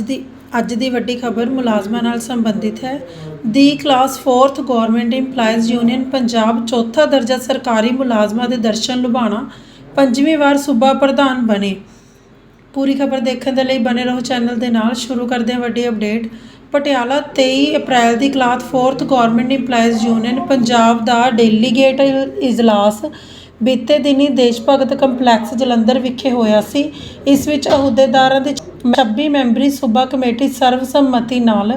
ਅੱਜ ਦੀ ਅੱਜ ਦੀ ਵੱਡੀ ਖਬਰ ਮੁਲਾਜ਼ਮਾਂ ਨਾਲ ਸੰਬੰਧਿਤ ਹੈ। ਦੀ class 4th government EMPLOYEES union Punjab ਚੌਥਾ ਦਰਜਾ ਸਰਕਾਰੀ ਮੁਲਾਜ਼ਮਾਂ ਦੇ ਦਰਸ਼ਨ ਲੁਬਾਣਾ ਪੰਜਵੀਂ ਵਾਰ ਸੂਬਾ ਪ੍ਰਧਾਨ ਬਣੇ। ਪੂਰੀ ਖਬਰ ਦੇਖਣ ਦੇ ਲਈ ਬਨੇ ਰਹੋ ਚੈਨਲ ਦੇ ਨਾਲ। ਸ਼ੁਰੂ ਕਰਦੇ ਹਾਂ ਵੱਡੀ ਅਪਡੇਟ। ਪਟਿਆਲਾ 23 ਅਪ੍ਰੈਲ ਦੀ class 4th government EMPLOYEES union Punjab ਦਾ ਡੈਲੀਗੇਟ ਇਜਲਾਸ ਬੀਤੇ ਦਿਨੀ ਦੇਸ਼ ਭਗਤ ਕੰਪਲੈਕਸ ਜਲੰਧਰ ਵਿਖੇ ਹੋਇਆ ਸੀ। ਇਸ ਵਿੱਚ ਅਹੁਦੇਦਾਰਾਂ ਦੇ 26 ਮੈਂਬਰੀ ਸੂਬਾ ਕਮੇਟੀ ਸਰਵਸੰਮਤੀ ਨਾਲ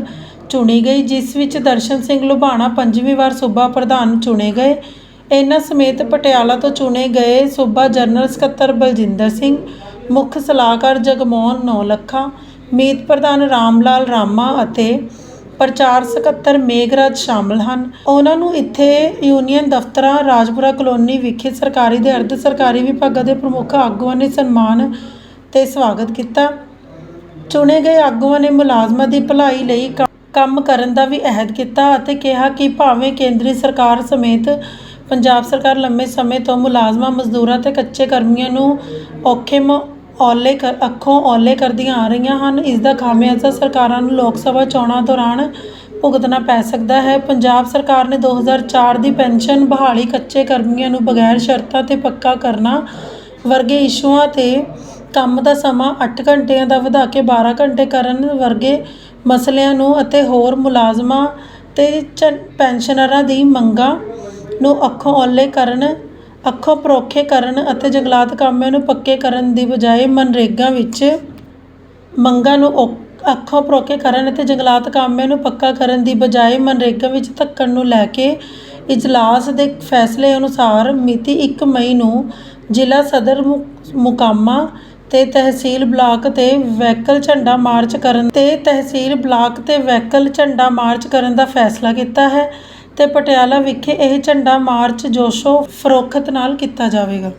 ਚੁਣੀ ਗਈ, ਜਿਸ ਵਿੱਚ ਦਰਸ਼ਨ ਸਿੰਘ ਲੁਬਾਣਾ ਪੰਜਵੀਂ ਵਾਰ ਸੂਬਾ ਪ੍ਰਧਾਨ ਚੁਣੇ ਗਏ। ਇਹਨਾਂ ਸਮੇਤ ਪਟਿਆਲਾ ਤੋਂ ਚੁਣੇ ਗਏ ਸੂਬਾ ਜਨਰਲ ਸਕੱਤਰ ਬਲਜਿੰਦਰ ਸਿੰਘ, ਮੁੱਖ ਸਲਾਹਕਾਰ ਜਗਮੋਹਨ ਨੌਲੱਖਾ, ਮੀਤ ਪ੍ਰਧਾਨ ਰਾਮ ਲਾਲ ਰਾਮਾ ਅਤੇ ਪ੍ਰਚਾਰ ਸਕੱਤਰ ਮੇਘਰਾਜ ਸ਼ਾਮਲ ਹਨ। ਉਹਨਾਂ ਨੂੰ ਇੱਥੇ ਯੂਨੀਅਨ ਦਫ਼ਤਰਾਂ, ਰਾਜਪੁਰਾ ਕਲੋਨੀ ਵਿਖੇ ਸਰਕਾਰੀ ਤੇ ਅਰਧ ਸਰਕਾਰੀ ਵਿਭਾਗਾਂ ਦੇ ਪ੍ਰਮੁੱਖ ਆਗੂਆਂ ਨੇ ਸਨਮਾਨ ਤੇ ਸਵਾਗਤ ਕੀਤਾ। ਚੁਣੇ ਗਏ ਆਗੂਆਂ ਨੇ ਮੁਲਾਜ਼ਮਾਂ ਦੀ ਭਲਾਈ ਲਈ ਕ- ਕੰਮ ਕਰਨ ਦਾ ਵੀ ਅਹਿਦ ਕੀਤਾ ਅਤੇ ਕਿਹਾ ਕਿ ਭਾਵੇਂ ਕੇਂਦਰੀ ਸਰਕਾਰ ਸਮੇਤ ਪੰਜਾਬ ਸਰਕਾਰ ਲੰਮੇ ਸਮੇਂ ਤੋਂ ਮੁਲਾਜ਼ਮਾਂ, ਮਜ਼ਦੂਰਾਂ ਤੇ ਕੱਚੇ ਕਰਮੀਆਂ ਨੂੰ ਔਖੇ ਮ, ਔਲੇ ਕਰ, ਅੱਖੋਂ ਔਲੇ ਕਰਦੀਆਂ ਆ ਰਹੀਆਂ ਹਨ, ਇਸ ਦਾ ਖਾਮਿਆਜ਼ਾ ਸਰਕਾਰਾਂ ਨੂੰ ਲੋਕ ਸਭਾ ਚੋਣਾਂ ਦੌਰਾਨ ਭੁਗਤਣਾ ਪੈ ਸਕਦਾ ਹੈ। ਪੰਜਾਬ ਸਰਕਾਰ ਨੇ 2004 ਦੀ ਪੈਨਸ਼ਨ ਬਹਾਲੀ ਕੱਚੇ ਕਰਮੀਆਂ ਨੂੰ ਬਗੈਰ ਸ਼ਰਤਾਂ ਤੇ ਪੱਕਾ ਕਰਨਾ ਵਰਗੇ ਇਸ਼ੂਆਂ ਤੇ ਕੰਮ ਦਾ ਸਮਾਂ ਅੱਠ ਘੰਟਿਆਂ ਦਾ ਵਧਾ ਕੇ 12 ਘੰਟੇ ਕਰਨ ਵਰਗੇ ਮਸਲਿਆਂ ਨੂੰ ਅਤੇ ਹੋਰ ਮੁਲਾਜ਼ਮਾਂ ਅਤੇ ਚ- ਪੈਨਸ਼ਨਰਾਂ ਦੀ ਮੰਗਾਂ ਨੂੰ ਅੱਖੋਂ ਓਹਲੇ ਕਰਨ, ਅੱਖੋਂ ਪਰੋਖੇ ਕਰਨ ਅਤੇ ਜੰਗਲਾਤ ਕਾਮਿਆਂ ਨੂੰ ਪੱਕੇ ਕਰਨ ਦੀ ਬਜਾਏ ਮਨਰੇਗਾ ਵਿੱਚ ਮੰਗਾਂ ਨੂੰ ਓ, ਅੱਖੋਂ ਪਰੋਖੇ ਕਰਨ ਅਤੇ ਜੰਗਲਾਤ ਕਾਮਿਆਂ ਨੂੰ ਪੱਕਾ ਕਰਨ ਦੀ ਬਜਾਏ ਮਨਰੇਗਾ ਵਿੱਚ ਧੱਕਣ ਨੂੰ ਲੈ ਕੇ ਇਜਲਾਸ ਦੇ ਫੈਸਲੇ ਅਨੁਸਾਰ ਮਿਤੀ ਇੱਕ ਮਈ ਨੂੰ ਜ਼ਿਲ੍ਹਾ ਸਦਰ ਮੁ- ਮੁਕਾਮਾ ਤੇ ਤਹਿਸੀਲ ਬਲਾਕ ਤੇ ਵਹੀਕਲ ਝੰਡਾ ਮਾਰਚ ਕਰਨ ਤੇ ਤਹਿਸੀਲ ਬਲਾਕ ਤੇ ਵਹੀਕਲ ਝੰਡਾ ਮਾਰਚ ਕਰਨ ਦਾ ਫੈਸਲਾ ਕੀਤਾ ਹੈ ਤੇ ਪਟਿਆਲਾ ਵਿਖੇ ਇਹ ਝੰਡਾ ਮਾਰਚ ਜੋਸ਼ੋ ਫਰੋਖਤ ਨਾਲ ਕੀਤਾ ਜਾਵੇਗਾ।